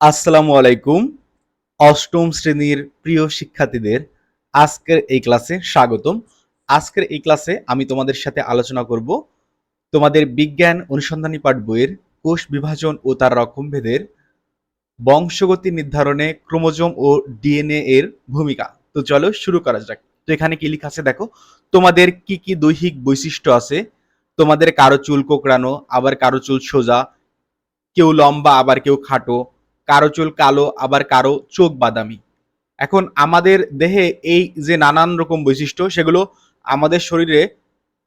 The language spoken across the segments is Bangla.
আসসালামু আলাইকুম, অষ্টম শ্রেণির প্রিয় শিক্ষার্থীদের আজকের এই ক্লাসে স্বাগতম। আজকের এই ক্লাসে আমি তোমাদের সাথে আলোচনা করব তোমাদের বিজ্ঞান অনুসন্ধানী পাঠ বইয়ের কোষ বিভাজন ও তার রকমভেদের বংশগতি নির্ধারণে ক্রোমোজোম ও ডিএনএ এর ভূমিকা। তো চলো শুরু করা যাক। তো এখানে কি লেখা আছে দেখো, তোমাদের কি কি দৈহিক বৈশিষ্ট্য আছে? তোমাদের কারও চুল কোকড়ানো, আবার কারও চুল সোজা, কেউ লম্বা, আবার কেউ খাটো কারও চুল কালো, আবার কারও চোখ বাদামি। এখন আমাদের দেহে এই যে নানান রকম বৈশিষ্ট্য, সেগুলো আমাদের শরীরে,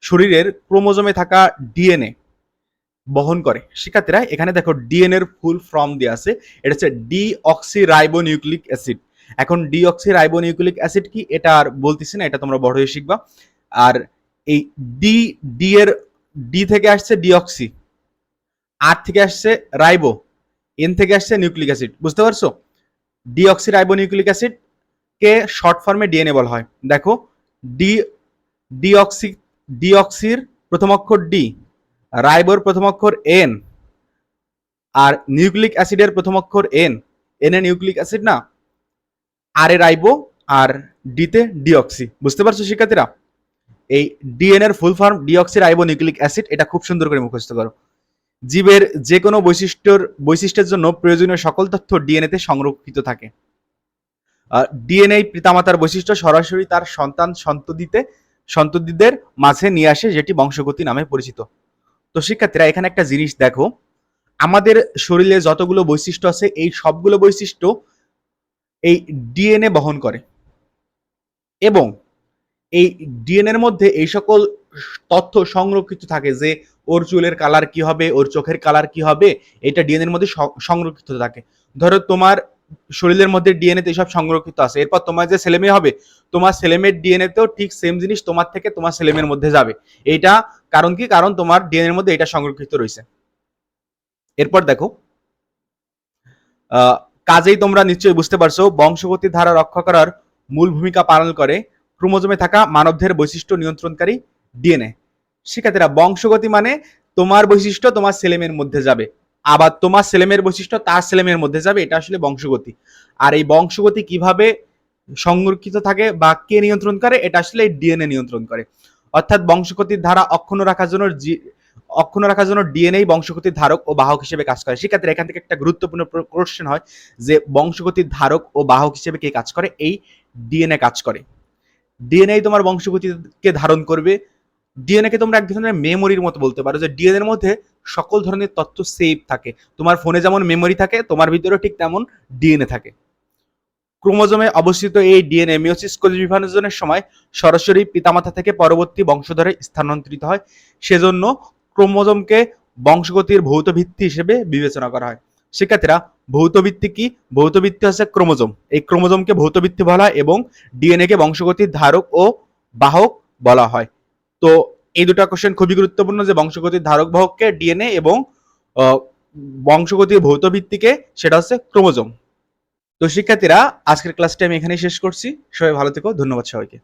শরীরের ক্রোমোজোমে থাকা ডিএনএ বহন করে। শিক্ষার্থীরা, এখানে দেখো ডিএনএ ফুল ফর্ম দেওয়া আছে। এটা হচ্ছে ডিঅক্সি রাইবোনিউক্লিক অ্যাসিড। এখন ডিঅক্সি রাইবোনিউক্লিক অ্যাসিড কি? এটা আর বলতেছি না, এটা তোমরা বড় হয়ে শিখবা। আর এই ডি ডি এর, ডি থেকে আসছে ডিঅক্সি। আর থেকে আসছে রাইবো। এন থেকে আসছে নিউক্লিক অ্যাসিড বুঝতে পারছ? ডিঅক্সি রাইবোনিউক্লিক অ্যাসিড কে শর্ট ফর্মে ডিএনএ বলা হয়। দেখো ডি ডিঅক্সি ডিঅক্সির প্রথম অক্ষর ডি রাইবোর প্রথম অক্ষর এন আর নিউক্লিক অ্যাসিডের প্রথম অক্ষর এন এন নিউক্লিক অ্যাসিড না আর এ রাইবো আর ডিতে ডিঅক্সি বুঝতে পারছ শিক্ষার্থীরা? এই ডিএনএর full form deoxy ribo nucleic acid এটা খুব সুন্দর করে মুখস্থ করো। জীবের যে কোনো বৈশিষ্ট্যর, বৈশিষ্ট্যের জন্য প্রয়োজনীয় সকল তথ্য ডিএনএতে সংরক্ষিত থাকে। ডিএনএ পিতামাতার বৈশিষ্ট্য সরাসরি তার সন্তান সন্ততিতে, সন্ততিদের মাঝে নিয়ে আসে, যেটি বংশগতি নামে পরিচিত। তো শিক্ষার্থীরা, এখানে একটা জিনিস দেখো। আমাদের শরীরে যতগুলো বৈশিষ্ট্য আছে, এই সবগুলো বৈশিষ্ট্য এই ডিএনএ বহন করে। এবং এই ডিএনএর মধ্যে এই সকল তথ্য সংরক্ষিত থাকে যে ওর চুলের কালার কি হবে, ওর চোখের কালার কি হবে, এটা ডিএনএর মধ্যে সংরক্ষিত থাকে। ধরো তোমার শরীরের মধ্যে ডিএনএ তে সব সংরক্ষিত আছে, এরপর তোমার যে ছেলেমেয়ে হবে, তোমার ছেলেমেয়ের ডিএনএ তেও ঠিক সেম জিনিস তোমার থেকে তোমার ছেলেমেয়ের মধ্যে যাবে। এইটা কারণ কি? কারণ তোমার ডিএনএ এর মধ্যে এটা সংরক্ষিত রয়েছে। এরপর দেখো কাজেই তোমরা নিশ্চয়ই বুঝতে পারছ বংশগতির ধারা রক্ষা করার মূল ভূমিকা পালন করে ক্রোমোজোমে থাকা মানবদের বৈশিষ্ট্য নিয়ন্ত্রণকারী ডিএনএ শিক্ষার্থীরা, বংশগতি মানে তোমার বৈশিষ্ট্য তোমার ছেলেমেয়ের মধ্যে যাবে। আবার তোমার ছেলেমেয়ের বৈশিষ্ট্য তার ছেলেমেয়ের মধ্যে যাবে, এটা আসলে বংশগতি। আর এই বংশগতি কীভাবে সংরক্ষিত থাকে বা কে নিয়ন্ত্রণ করে, এটা আসলে ডিএনএ নিয়ন্ত্রণ করে। অর্থাৎ বংশগতির ধারা অক্ষুণ্ণ রাখার জন্য অক্ষুণ্ণ রাখার জন্য ডিএনএ বংশগতির ধারক ও বাহক হিসেবে কাজ করে। শিক্ষার্থীরা, এখান থেকে একটা গুরুত্বপূর্ণ কোশ্চেন হয় যে বংশগতির ধারক ও বাহক হিসেবে কে কাজ করে? এই ডিএনএ কাজ করে। ডিএনএ তোমার বংশগতিকে ধারণ করবে। ডিএনএ কে তোমরা এক ধরনের মেমোরির মতো বলতে পারো, যে ডিএনএ এর মধ্যে সকল ধরনের তথ্য সেভ থাকে। তোমার ফোনে যেমন মেমোরি থাকে, তোমার ভিতরেও ঠিক তেমন ডিএনএ থাকে। ক্রোমোজোমে অবস্থিত এই ডিএনএ মিওসিস কোষ বিভাজনের সময় সরাসরি পিতামাতা থেকে পরবর্তী বংশধরে স্থানান্তরিত হয়। সেজন্য ক্রোমোজোমকে বংশগতির ভৌত ভিত্তি হিসেবে বিবেচনা করা হয়। শিক্ষার্থীরা ভৌত ভিত্তি কি? ভৌত ভিত্তি হচ্ছে ক্রোমোজোম। এই ক্রোমোজোমকে ভৌত ভিত্তি বলা হয় এবং ডিএনএ কে বংশগতির ধারক ও বাহক বলা হয়। তো এই দুটা কোশ্চেন খুবই গুরুত্বপূর্ণ যে বংশগতির ধারক বাহককে ডিএনএ এবং বংশগতির ভৌত ভিত্তিকে, সেটা হচ্ছে ক্রোমোজোম। তো শিক্ষার্থীরা, আজকের ক্লাসটি আমি এখানেই শেষ করছি। সবাই ভালো থেকো, ধন্যবাদ সবাইকে।